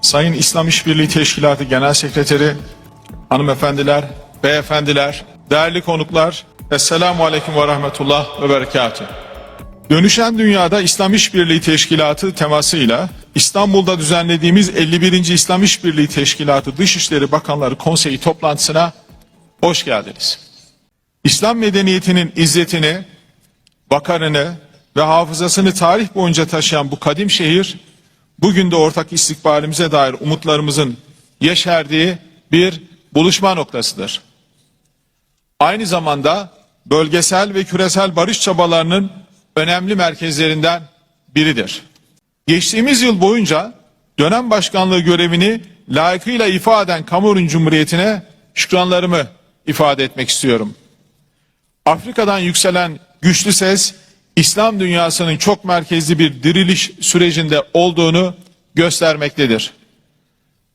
Sayın İslam İşbirliği Teşkilatı Genel Sekreteri, hanımefendiler, beyefendiler, değerli konuklar, Esselamu Aleyküm ve Rahmetullah ve Berekatuhu. Dönüşen Dünyada İslam İşbirliği Teşkilatı temasıyla İstanbul'da düzenlediğimiz 51. İslam İşbirliği Teşkilatı Dışişleri Bakanları Konseyi toplantısına hoş geldiniz. İslam medeniyetinin izzetini, vakarını ve hafızasını tarih boyunca taşıyan bu kadim şehir, bugün de ortak istikbalimize dair umutlarımızın yeşerdiği bir buluşma noktasıdır. Aynı zamanda bölgesel ve küresel barış çabalarının önemli merkezlerinden biridir. Geçtiğimiz yıl boyunca dönem başkanlığı görevini layıkıyla ifade eden Kamerun Cumhuriyeti'ne şükranlarımı ifade etmek istiyorum. Afrika'dan yükselen güçlü ses İslam dünyasının çok merkezli bir diriliş sürecinde olduğunu göstermektedir.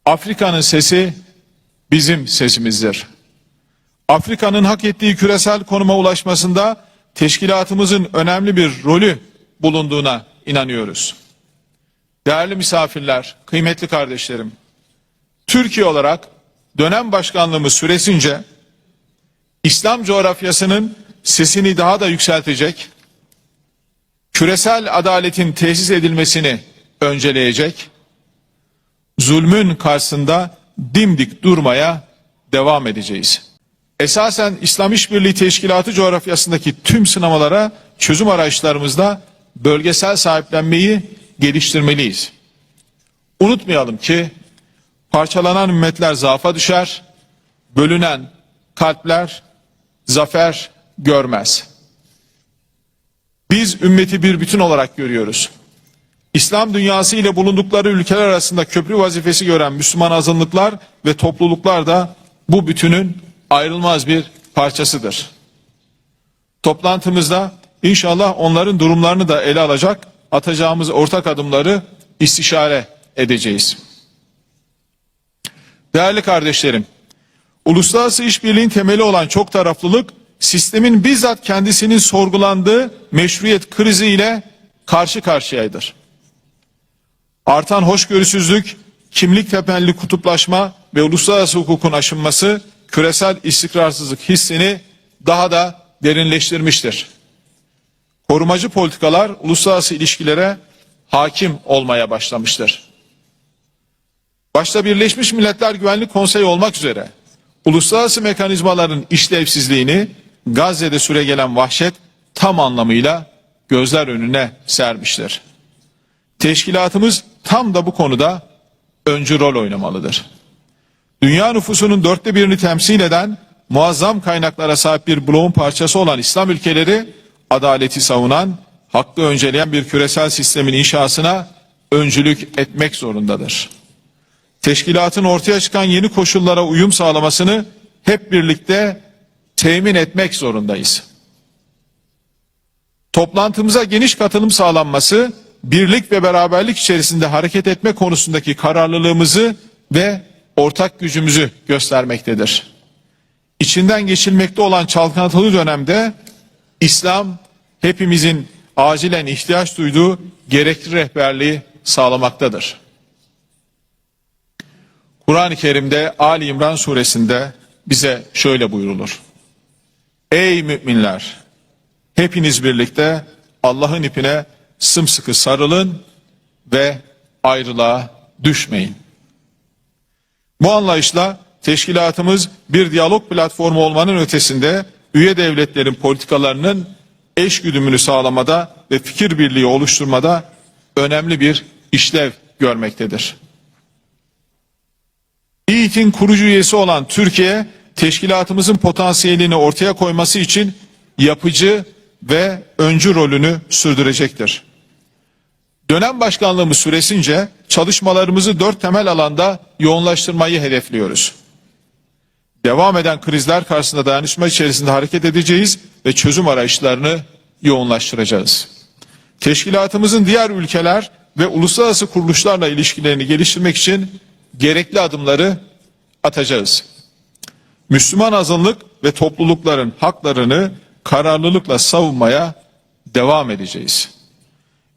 Afrika'nın sesi bizim sesimizdir. Afrika'nın hak ettiği küresel konuma ulaşmasında teşkilatımızın önemli bir rolü bulunduğuna inanıyoruz. Değerli misafirler, kıymetli kardeşlerim, Türkiye olarak dönem başkanlığımız süresince İslam coğrafyasının sesini daha da yükseltecek, küresel adaletin tesis edilmesini önceleyecek, zulmün karşısında dimdik durmaya devam edeceğiz. Esasen İslam İşbirliği Teşkilatı coğrafyasındaki tüm sınamalara çözüm arayışlarımızda bölgesel sahiplenmeyi geliştirmeliyiz. Unutmayalım ki parçalanan ümmetler zaafa düşer, bölünen kalpler zafer görmez. Biz ümmeti bir bütün olarak görüyoruz. İslam dünyası ile bulundukları ülkeler arasında köprü vazifesi gören Müslüman azınlıklar ve topluluklar da bu bütünün ayrılmaz bir parçasıdır. Toplantımızda inşallah onların durumlarını da ele alacak, atacağımız ortak adımları istişare edeceğiz. Değerli kardeşlerim, uluslararası işbirliğin temeli olan çok taraflılık, sistemin bizzat kendisinin sorgulandığı meşruiyet krizi ile karşı karşıyaydır. Artan hoşgörüsüzlük, kimlik temelli kutuplaşma ve uluslararası hukukun aşınması küresel istikrarsızlık hissini daha da derinleştirmiştir. Korumacı politikalar uluslararası ilişkilere hakim olmaya başlamıştır. Başta Birleşmiş Milletler Güvenlik Konseyi olmak üzere uluslararası mekanizmaların işlevsizliğini Gazze'de süregelen vahşet tam anlamıyla gözler önüne sermiştir. Teşkilatımız tam da bu konuda öncü rol oynamalıdır. Dünya nüfusunun dörtte birini temsil eden muazzam kaynaklara sahip bir bloğun parçası olan İslam ülkeleri adaleti savunan, hakkı önceleyen bir küresel sistemin inşasına öncülük etmek zorundadır. Teşkilatın ortaya çıkan yeni koşullara uyum sağlamasını hep birlikte temin etmek zorundayız. Toplantımıza geniş katılım sağlanması, birlik ve beraberlik içerisinde hareket etme konusundaki kararlılığımızı ve ortak gücümüzü göstermektedir. İçinden geçilmekte olan çalkantılı dönemde İslam hepimizin acilen ihtiyaç duyduğu gerekli rehberliği sağlamaktadır. Kur'an-ı Kerim'de Ali İmran suresinde bize şöyle buyurulur. Ey müminler! Hepiniz birlikte Allah'ın ipine sımsıkı sarılın ve ayrılığa düşmeyin. Bu anlayışla teşkilatımız bir diyalog platformu olmanın ötesinde üye devletlerin politikalarının eş güdümünü sağlamada ve fikir birliği oluşturmada önemli bir işlev görmektedir. İİT'in kurucu üyesi olan Türkiye, teşkilatımızın potansiyelini ortaya koyması için yapıcı ve öncü rolünü sürdürecektir. Dönem başkanlığımız süresince çalışmalarımızı dört temel alanda yoğunlaştırmayı hedefliyoruz. Devam eden krizler karşısında dayanışma içerisinde hareket edeceğiz ve çözüm arayışlarını yoğunlaştıracağız. Teşkilatımızın diğer ülkeler ve uluslararası kuruluşlarla ilişkilerini geliştirmek için gerekli adımları atacağız. Müslüman azınlık ve toplulukların haklarını kararlılıkla savunmaya devam edeceğiz.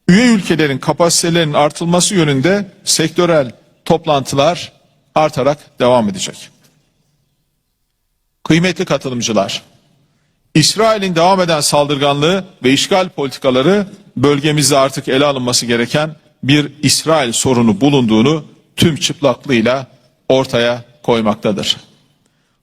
Üye ülkelerin kapasitelerinin artılması yönünde sektörel toplantılar artarak devam edecek. Kıymetli katılımcılar, İsrail'in devam eden saldırganlığı ve işgal politikaları bölgemizde artık ele alınması gereken bir İsrail sorunu bulunduğunu tüm çıplaklığıyla ortaya koymaktadır.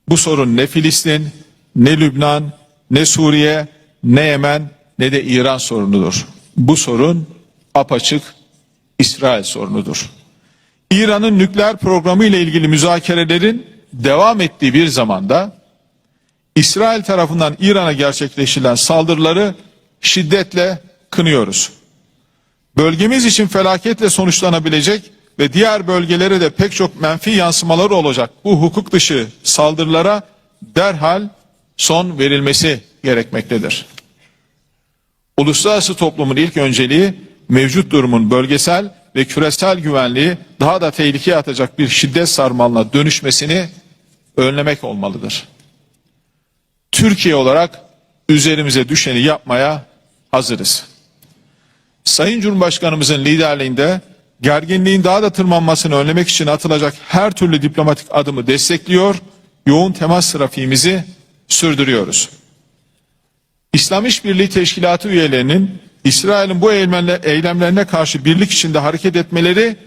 Bu sorun ne Filistin, ne Lübnan, ne Suriye, ne Yemen, ne de İran sorunudur. Bu sorun apaçık İsrail sorunudur. İran'ın nükleer programı ile ilgili müzakerelerin devam ettiği bir zamanda İsrail tarafından İran'a gerçekleştirilen saldırıları şiddetle kınıyoruz. Bölgemiz için felaketle sonuçlanabilecek ve diğer bölgelere de pek çok menfi yansımaları olacak bu hukuk dışı saldırılara derhal son verilmesi gerekmektedir. Uluslararası toplumun ilk önceliği mevcut durumun bölgesel ve küresel güvenliği daha da tehlikeye atacak bir şiddet sarmalına dönüşmesini önlemek olmalıdır. Türkiye olarak üzerimize düşeni yapmaya hazırız. Sayın Cumhurbaşkanımızın liderliğinde gerginliğin daha da tırmanmasını önlemek için atılacak her türlü diplomatik adımı destekliyor, yoğun temas trafiğimizi sürdürüyoruz. İslam İşbirliği Teşkilatı üyelerinin İsrail'in bu eylemle- eylemlerine karşı birlik içinde hareket etmeleri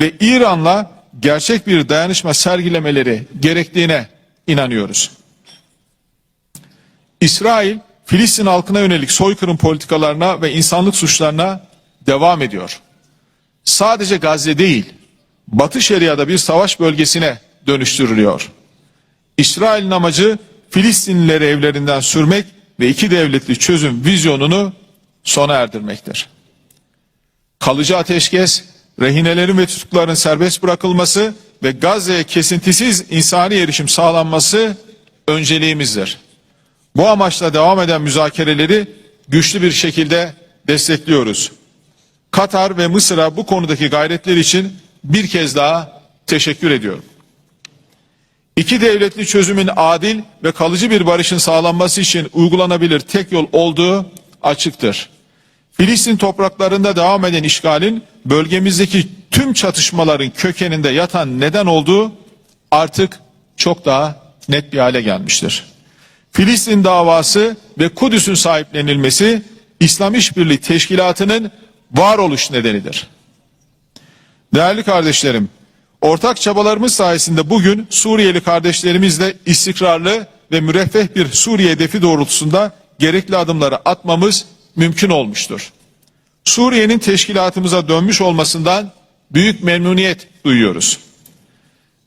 ve İran'la gerçek bir dayanışma sergilemeleri gerektiğine inanıyoruz. İsrail, Filistin halkına yönelik soykırım politikalarına ve insanlık suçlarına devam ediyor. Sadece Gazze değil, Batı Şeria'da bir savaş bölgesine dönüştürülüyor. İsrail'in amacı Filistinlileri evlerinden sürmek ve iki devletli çözüm vizyonunu sona erdirmektir. Kalıcı ateşkes, rehinelerin ve tutukluların serbest bırakılması ve Gazze'ye kesintisiz insani erişim sağlanması önceliğimizdir. Bu amaçla devam eden müzakereleri güçlü bir şekilde destekliyoruz. Katar ve Mısır'a bu konudaki gayretleri için bir kez daha teşekkür ediyorum. İki devletli çözümün adil ve kalıcı bir barışın sağlanması için uygulanabilir tek yol olduğu açıktır. Filistin topraklarında devam eden işgalin bölgemizdeki tüm çatışmaların kökeninde yatan neden olduğu artık çok daha net bir hale gelmiştir. Filistin davası ve Kudüs'ün sahiplenilmesi İslam İşbirliği Teşkilatı'nın varoluş nedenidir. Değerli kardeşlerim, ortak çabalarımız sayesinde bugün Suriyeli kardeşlerimizle istikrarlı ve müreffeh bir Suriye hedefi doğrultusunda gerekli adımları atmamız mümkün olmuştur. Suriye'nin teşkilatımıza dönmüş olmasından büyük memnuniyet duyuyoruz.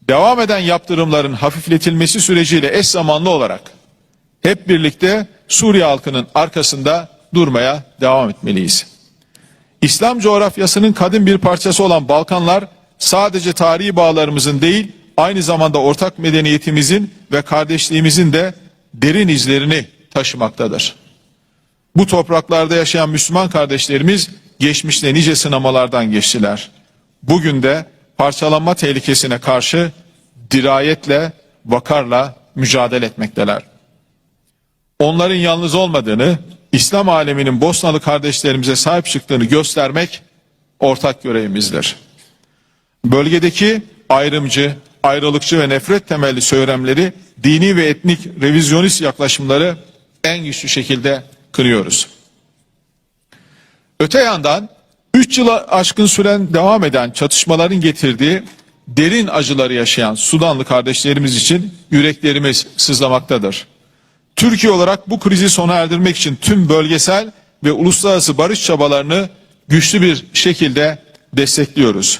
Devam eden yaptırımların hafifletilmesi süreciyle eş zamanlı olarak hep birlikte Suriye halkının arkasında durmaya devam etmeliyiz. İslam coğrafyasının kadim bir parçası olan Balkanlar sadece tarihi bağlarımızın değil aynı zamanda ortak medeniyetimizin ve kardeşliğimizin de derin izlerini taşımaktadır. Bu topraklarda yaşayan Müslüman kardeşlerimiz geçmişte nice sınamalardan geçtiler. Bugün de parçalanma tehlikesine karşı dirayetle, vakarla mücadele etmekteler. Onların yalnız olmadığını, İslam aleminin Bosnalı kardeşlerimize sahip çıktığını göstermek ortak görevimizdir. Bölgedeki ayrımcı, ayrılıkçı ve nefret temelli söylemleri, dini ve etnik revizyonist yaklaşımları en güçlü şekilde kınıyoruz. Öte yandan 3 yıla aşkın süren devam eden çatışmaların getirdiği derin acıları yaşayan Sudanlı kardeşlerimiz için yüreklerimiz sızlamaktadır. Türkiye olarak bu krizi sona erdirmek için tüm bölgesel ve uluslararası barış çabalarını güçlü bir şekilde destekliyoruz.